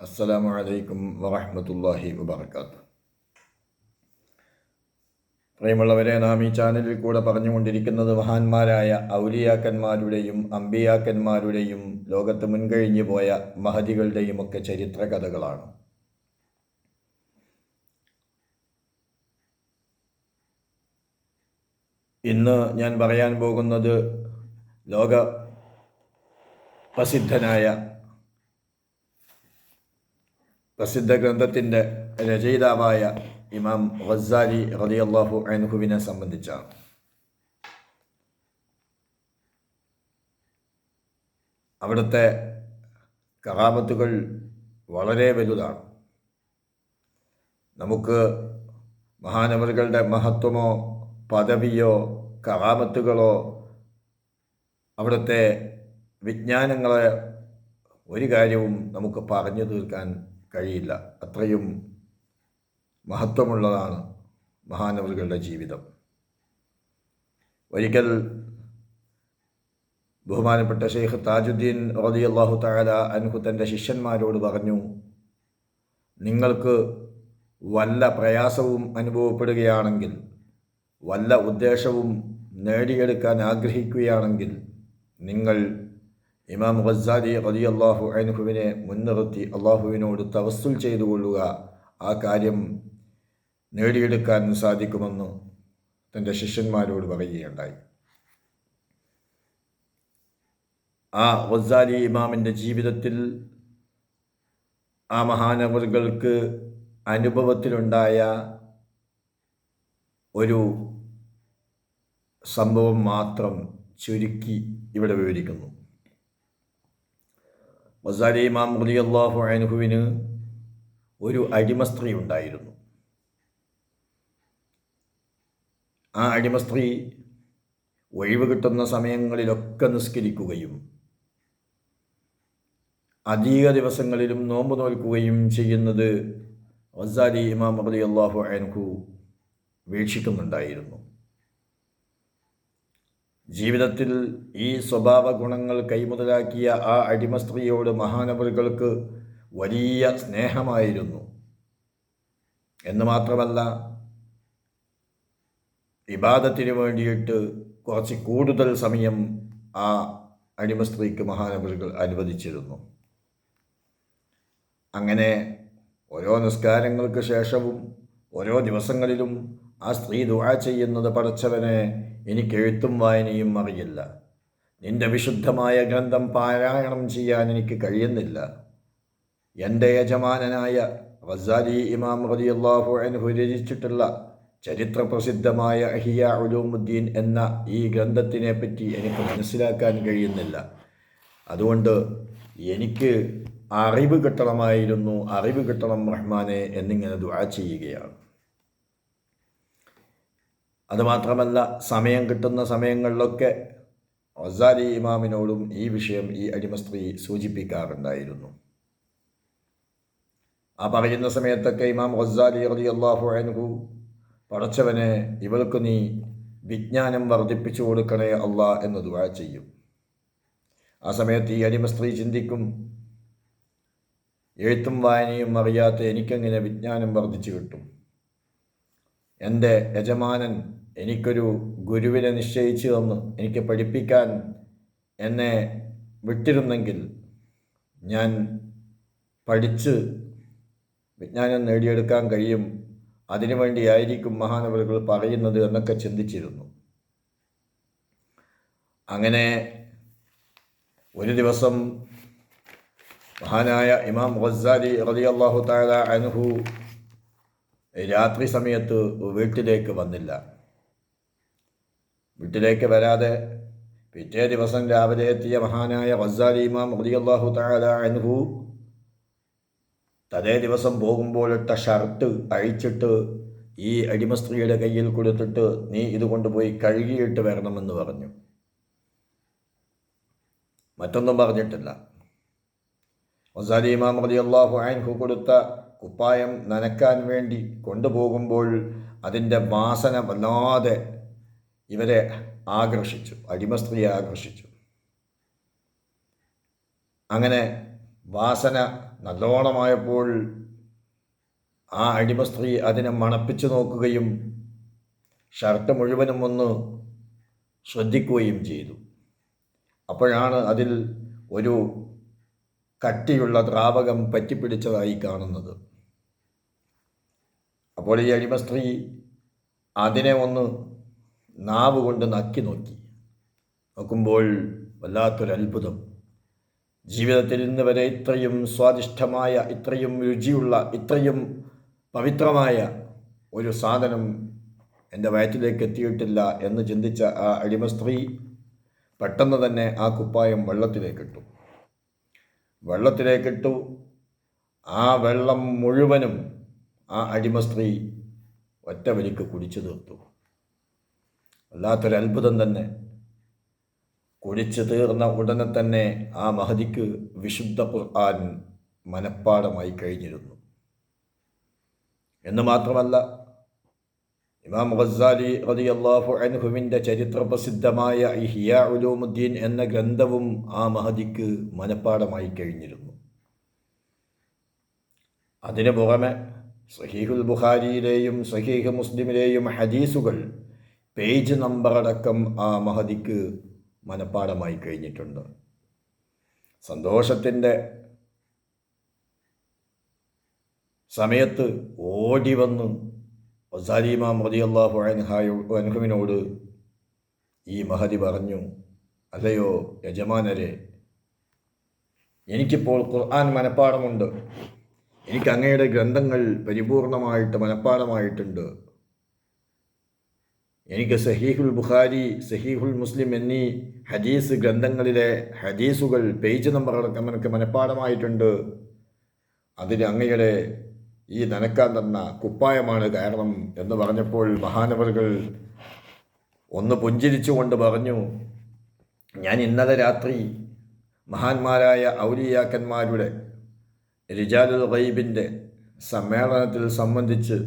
അസ്സലാമു അലൈക്കും വറഹ്മത്തുള്ളാഹി വബർക്കാത്തു പ്രിയമുള്ളവരെ നാം ഈ ചാനലിൽ കൂടെ പറഞ്ഞുകൊണ്ടിരിക്കുന്നത് മഹാന്മാരായ ഔലിയാക്കന്മാരുടെയും അമ്പിയാക്കന്മാരുടെയും ലോകത്ത് മുൻകഴിഞ്ഞു പോയ മഹതികളുടെയും ഒക്കെ ചരിത്ര കഥകളാണ്. ഇന്ന് ഞാൻ പറയാൻ പോകുന്നത് ലോക പ്രസിദ്ധനായ പ്രസിദ്ധ ഗ്രന്ഥത്തിന്റെ രചയിതാവായ ഇമാം ഗസാലി റളിയല്ലാഹു അൻഹുവിനെ സംബന്ധിച്ചാണ്. അവിടുത്തെ കറാമത്തുകൾ വളരെ വലുതാണ്. നമുക്ക് മഹാനവറുകളുടെ മഹത്വമോ പദവിയോ കറാമത്തുകളോ അവിടുത്തെ വിജ്ഞാനങ്ങളെ ഒരു കാര്യവും നമുക്ക് പറഞ്ഞു തീർക്കാൻ കഴിയില്ല. അത്രയും മഹത്വമുള്ളതാണ് മഹാനവറുകളുടെ ജീവിതം. ഒരിക്കൽ ബഹുമാനപ്പെട്ട ഷെയ്ഖ് താജുദ്ദീൻ റതി അള്ളാഹു താല അൻഹു തന്റെ ശിഷ്യന്മാരോട് പറഞ്ഞു നിങ്ങൾക്ക് വല്ല പ്രയാസവും അനുഭവപ്പെടുകയാണെങ്കിൽ വല്ല ഉദ്ദേശവും നേടിയെടുക്കാൻ ആഗ്രഹിക്കുകയാണെങ്കിൽ നിങ്ങൾ ഇമാം ഖസാലി റതി അള്ളാഹു അൻഹുവിനെ മുൻനിർത്തി അള്ളാഹുവിനോട് തവസ്സുൽ ചെയ്തുകൊള്ളുക ആ കാര്യം നേടിയെടുക്കാൻ സാധിക്കുമെന്ന് തന്റെ ശിഷ്യന്മാരോട് പറയുകയുണ്ടായി. ആ ഖസാലി ഇമാമിന്റെ ജീവിതത്തിൽ ആ മഹാനവറുകൾക്ക് അനുഭവത്തിലുണ്ടായ ഒരു സംഭവം മാത്രം ചുരുക്കി ഇവിടെ വിവരിക്കുന്നു. വസാലി ഇമാം റലി അള്ളാഹു അനുഹുവിന് ഒരു അടിമ സ്ത്രീ ഉണ്ടായിരുന്നു. ആ അടിമ സ്ത്രീ ഒഴിവ് കിട്ടുന്ന സമയങ്ങളിലൊക്കെ നിസ്കരിക്കുകയും അധിക ദിവസങ്ങളിലും നോമ്പ് നോൽക്കുകയും ചെയ്യുന്നത് വസാലി ഇമാം അലി അള്ളാഹു അൻഹു വീക്ഷിക്കുന്നുണ്ടായിരുന്നു. ജീവിതത്തിൽ ഈ സ്വഭാവ ഗുണങ്ങൾ കൈമുതലാക്കിയ ആ അടിമ സ്ത്രീയോട് മഹാനവറുകൾക്ക് വലിയ സ്നേഹമായിരുന്നു. എന്ന് മാത്രമല്ല വിവാദത്തിന് വേണ്ടിയിട്ട് കുറച്ച് കൂടുതൽ സമയം ആ അടിമ സ്ത്രീക്ക് മഹാനവറുകൾ അനുവദിച്ചിരുന്നു. അങ്ങനെ ഓരോ നിസ്കാരങ്ങൾക്ക് ശേഷവും ഓരോ ദിവസങ്ങളിലും ആ സ്ത്രീ ദുആ ചെയ്യുന്നത് പടച്ചവനെ എനിക്ക് എഴുത്തും വായനയും അറിയില്ല. നിന്റെ വിശുദ്ധമായ ഗ്രന്ഥം പാരായണം ചെയ്യാൻ എനിക്ക് കഴിയുന്നില്ല. എന്റെ യജമാനനായ റസാലി ഇമാം റളിയല്ലാഹു അൻഹു രചിച്ചിട്ടുള്ള ചരിത്ര പ്രസിദ്ധമായ അഹിയ ഉലൂമുദ്ദീൻ എന്ന ഈ ഗ്രന്ഥത്തിനെ പറ്റി എനിക്ക് മനസ്സിലാക്കാൻ കഴിയുന്നില്ല. അതുകൊണ്ട് എനിക്ക് അറിവ് കിട്ടണമായിരുന്നു അറിവ് കിട്ടണം റഹ്മാനെ എന്നിങ്ങനെ ദുആ ചെയ്യുകയാണ്. അതുമാത്രമല്ല സമയം കിട്ടുന്ന സമയങ്ങളിലൊക്കെ ഒസാരി ഇമാമിനോടും ഈ വിഷയം ഈ അടിമ സ്ത്രീ സൂചിപ്പിക്കാറുണ്ടായിരുന്നു. ആ പറയുന്ന സമയത്തൊക്കെ ഇമാം ഒസാരി അലി അള്ളാഹു അൻഹു പടച്ചവനെ ഇവൾക്ക് നീ വിജ്ഞാനം വർദ്ധിപ്പിച്ചു കൊടുക്കണേ അള്ളാ എന്ന് ദുആ ചെയ്യും. ആ സമയത്ത് ഈ അടിമ സ്ത്രീ ചിന്തിക്കും എഴുത്തും വായനയും അറിയാത്ത എനിക്കെങ്ങനെ വിജ്ഞാനം വർദ്ധിച്ചു കിട്ടും? എന്റെ യജമാനൻ എനിക്കൊരു ഗുരുവിനെ നിശ്ചയിച്ചു തന്നു. എനിക്ക് പഠിപ്പിക്കാൻ എന്നെ വിട്ടിരുന്നെങ്കിൽ ഞാൻ പഠിച്ച് വിജ്ഞാനം നേടിയെടുക്കാൻ കഴിയും. അതിനുവേണ്ടിയായിരിക്കും മഹാനവലുകൾ പറയുന്നത് എന്നൊക്കെ ചിന്തിച്ചിരുന്നു. അങ്ങനെ ഒരു ദിവസം മഹാനായ ഇമാം ഗസാലി റതി അള്ളാഹു താല അനുഹു രാത്രി സമയത്ത് വീട്ടിലേക്ക് വന്നില്ല. വീട്ടിലേക്ക് വരാതെ പിറ്റേ ദിവസം രാവിലെ എത്തിയ മഹാനായ വസാലി ഇമാം റളിയല്ലാഹു തആല അൻഹു തലേ ദിവസം പോകുമ്പോഴിട്ട ഷർട്ട് അഴിച്ചിട്ട് ഈ അടിമ സ്ത്രീയുടെ കയ്യിൽ കൊടുത്തിട്ട് നീ ഇത് കൊണ്ടുപോയി കഴുകിയിട്ട് വരണമെന്ന് പറഞ്ഞു. മറ്റൊന്നും പറഞ്ഞിട്ടില്ല. വസാലി ഇമാം റളിയല്ലാഹു അൻഹു കൊടുത്ത കുപ്പായം നനക്കാൻ വേണ്ടി കൊണ്ടുപോകുമ്പോൾ അതിന്റെ വാസന വല്ലാതെ ഇവരെ ആകർഷിച്ചു അടിമ സ്ത്രീയെ ആകർഷിച്ചു. അങ്ങനെ വാസന നല്ലോണമായപ്പോൾ ആ അടിമസ്ത്രീ അതിനെ മണപ്പിച്ചു നോക്കുകയും ഷർട്ട് മുഴുവനും ഒന്ന് ശ്രദ്ധിക്കുകയും ചെയ്തു. അപ്പോഴാണ് അതിൽ ഒരു കട്ടിയുള്ള ദ്രാവകം പറ്റിപ്പിടിച്ചതായി കാണുന്നത്. അപ്പോൾ ഈ അടിമസ്ത്രീ അതിനെ ഒന്ന് നാവ് കൊണ്ട് നക്കി നോക്കി. നോക്കുമ്പോൾ വല്ലാത്തൊരത്ഭുതം ജീവിതത്തിൽ ഇന്ന് വരെ ഇത്രയും സ്വാദിഷ്ടമായ ഇത്രയും രുചിയുള്ള ഇത്രയും പവിത്രമായ ഒരു സാധനം എന്റെ വയറ്റിലേക്ക് എത്തിയിട്ടില്ല എന്ന് ചിന്തിച്ച ആ അടിമ സ്ത്രീ പെട്ടെന്ന് തന്നെ ആ കുപ്പായം വെള്ളത്തിലേക്കിട്ടു വെള്ളത്തിലേക്കിട്ടു ആ വെള്ളം മുഴുവനും ആ അടിമ സ്ത്രീ ഒറ്റ വലിക്ക് കുടിച്ചു തീർത്തു. വല്ലാത്തൊരു അത്ഭുതം തന്നെ. കുടിച്ചു തീർന്ന ഉടനെ തന്നെ ആ മഹതിക്ക് വിശുദ്ധ ഖുർആൻ മനഃപ്പാടമായി കഴിഞ്ഞിരുന്നു. എന്ന് മാത്രമല്ല ഇമാം ഗസാലി റതി അള്ളാഹു അൻഹുവിന്റെ ചരിത്രപ്രസിദ്ധമായ ഇഹിയ ഉലൂമുദ്ദീൻ എന്ന ഗ്രന്ഥവും ആ മഹതിക്ക് മനഃപ്പാടമായി കഴിഞ്ഞിരുന്നു. അതിനു പുറമെ സഹീഹുൽ ബുഖാരിയിലെയും സഹീഹ് മുസ്ലിമിലെയും ഹദീസുകൾ പേജ് നമ്പർ അടക്കം ആ മഹതിക്ക് മനഃപ്പാടമായി കഴിഞ്ഞിട്ടുണ്ട്. സന്തോഷത്തിന്റെ സമയത്ത് ഓടി വന്ന് വസാലിമാം റതിയല്ലാഹു അള്ളാഹു അൻഹുവിനോട് ഈ മഹതി പറഞ്ഞു അല്ലയോ യജമാനരെ എനിക്കിപ്പോൾ ഖുർആൻ മനഃപ്പാടമുണ്ട്. എനിക്ക് അങ്ങയുടെ ഗ്രന്ഥങ്ങൾ പരിപൂർണമായിട്ട് മനഃപ്പാടമായിട്ടുണ്ട്. എനിക്ക് സഹീഹുൽ ബുഖാരി സഹീഹുൽ മുസ്ലിം എന്നീ ഹദീസ് ഗ്രന്ഥങ്ങളിലെ ഹദീസുകൾ പേജ് നമ്പർ അടക്കം മനഃപ്പാടമായിട്ടുണ്ട്. അതിന് അങ്ങയുടെ ഈ നനക്കാൻ തന്ന കുപ്പായമാണ് കാരണം എന്ന് പറഞ്ഞപ്പോൾ മഹാനവറുകൾ ഒന്ന് പുഞ്ചിരിച്ചുകൊണ്ട് പറഞ്ഞു ഞാൻ ഇന്നലെ രാത്രി മഹാന്മാരായ ഔലിയാക്കന്മാരുടെ റിജാലുൽ റൈബിന്റെ സമ്മേളനത്തിൽ സംബന്ധിച്ച്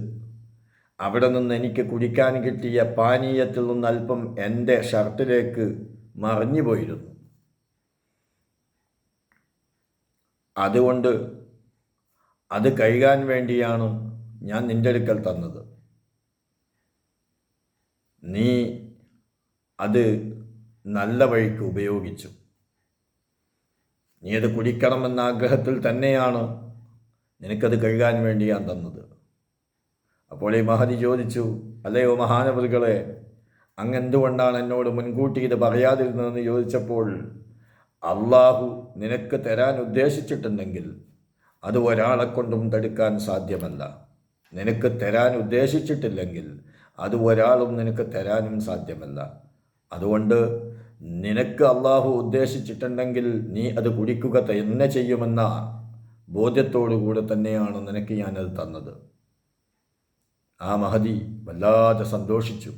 അവിടെ നിന്ന് എനിക്ക് കുടിക്കാൻ കിട്ടിയ പാനീയത്തിൽ നിന്ന് അല്പം എന്റെ ഷർട്ടിലേക്ക് മറിഞ്ഞു പോയിരുന്നു അതുകൊണ്ട് അത് കഴുകാൻ വേണ്ടിയാണ് ഞാൻ നിന്റെ അടുക്കൽ തന്നത്. നീ അത് നല്ല വഴിക്ക് ഉപയോഗിച്ചു. നീ അത് കുടിക്കണമെന്ന ആഗ്രഹത്തിൽ തന്നെയാണ് നിനക്കത് കഴുകാൻ വേണ്ടി ഞാൻ തന്നത്. അപ്പോൾ ഈ മഹതി ചോദിച്ചു അല്ലയോ മഹാനവറുകളെ അങ്ങെന്തുകൊണ്ടാണ് എന്നോട് മുൻകൂട്ടി ഇത് പറയാതിരുന്നതെന്ന് ചോദിച്ചപ്പോൾ അള്ളാഹു നിനക്ക് തരാൻ ഉദ്ദേശിച്ചിട്ടുണ്ടെങ്കിൽ അത് ഒരാളെ കൊണ്ടും തടുക്കാൻ സാധ്യമല്ല. നിനക്ക് തരാൻ ഉദ്ദേശിച്ചിട്ടില്ലെങ്കിൽ അത് ഒരാളും നിനക്ക് തരാനും സാധ്യമല്ല. അതുകൊണ്ട് നിനക്ക് അള്ളാഹു ഉദ്ദേശിച്ചിട്ടുണ്ടെങ്കിൽ നീ അത് കുടിക്കുക തന്നെ ചെയ്യുമെന്ന ബോധ്യത്തോടു കൂടെ തന്നെയാണ് നിനക്ക് ഞാനത് തന്നത്. ആ മഹതി വല്ലാതെ സന്തോഷിച്ചു.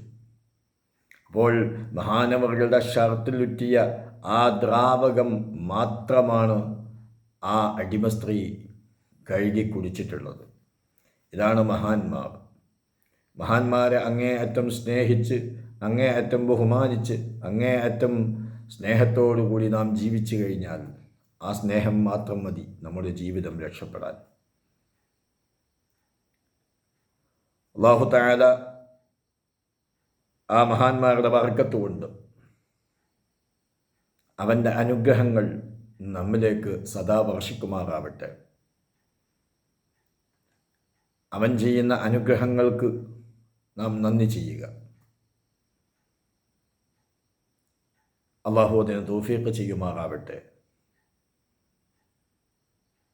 അപ്പോൾ മഹാനവറുകളുടെ ഷർത്തിലുറ്റിയ ആ ദ്രാവകം മാത്രമാണ് ആ അടിമ സ്ത്രീ കഴുകി കുടിച്ചിട്ടുള്ളത്. ഇതാണ് മഹാന്മാർ. മഹാന്മാരെ അങ്ങേയറ്റം സ്നേഹിച്ച് അങ്ങേയറ്റം ബഹുമാനിച്ച് അങ്ങേയറ്റം സ്നേഹത്തോടുകൂടി നാം ജീവിച്ചു കഴിഞ്ഞാൽ ആ സ്നേഹം മാത്രം മതി നമ്മുടെ ജീവിതം രക്ഷപ്പെടാൻ. അള്ളാഹു താല ആ മഹാന്മാരുടെ വർഗത്തുകൊണ്ട് അവന്റെ അനുഗ്രഹങ്ങൾ നമ്മിലേക്ക് സദാ വർഷിക്കുമാറാവട്ടെ. അവൻ ചെയ്യുന്ന അനുഗ്രഹങ്ങൾക്ക് നാം നന്ദി ചെയ്യുക. അള്ളാഹു അതിന് തോഫീക്ക് ചെയ്യുമാറാവട്ടെ.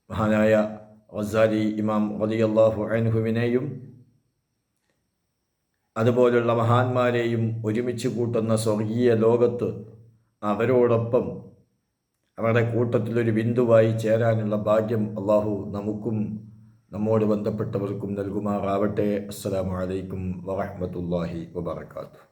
മഹാനായ വസാലി ഇമാം അള്ളാഹു അൻഹുവിനെയും അതുപോലുള്ള മഹാന്മാരെയും ഒരുമിച്ച് കൂട്ടുന്ന സ്വർഗീയ ലോകത്ത് അവരോടൊപ്പം അവരുടെ കൂട്ടത്തിലൊരു ബിന്ദുവായി ചേരാനുള്ള ഭാഗ്യം അള്ളാഹു നമുക്കും നമ്മോട് ബന്ധപ്പെട്ടവർക്കും നൽകുമാറാവട്ടെ. അസ്സാം വലൈക്കും വാഹമത്തല്ലാഹി വബർക്കാത്തു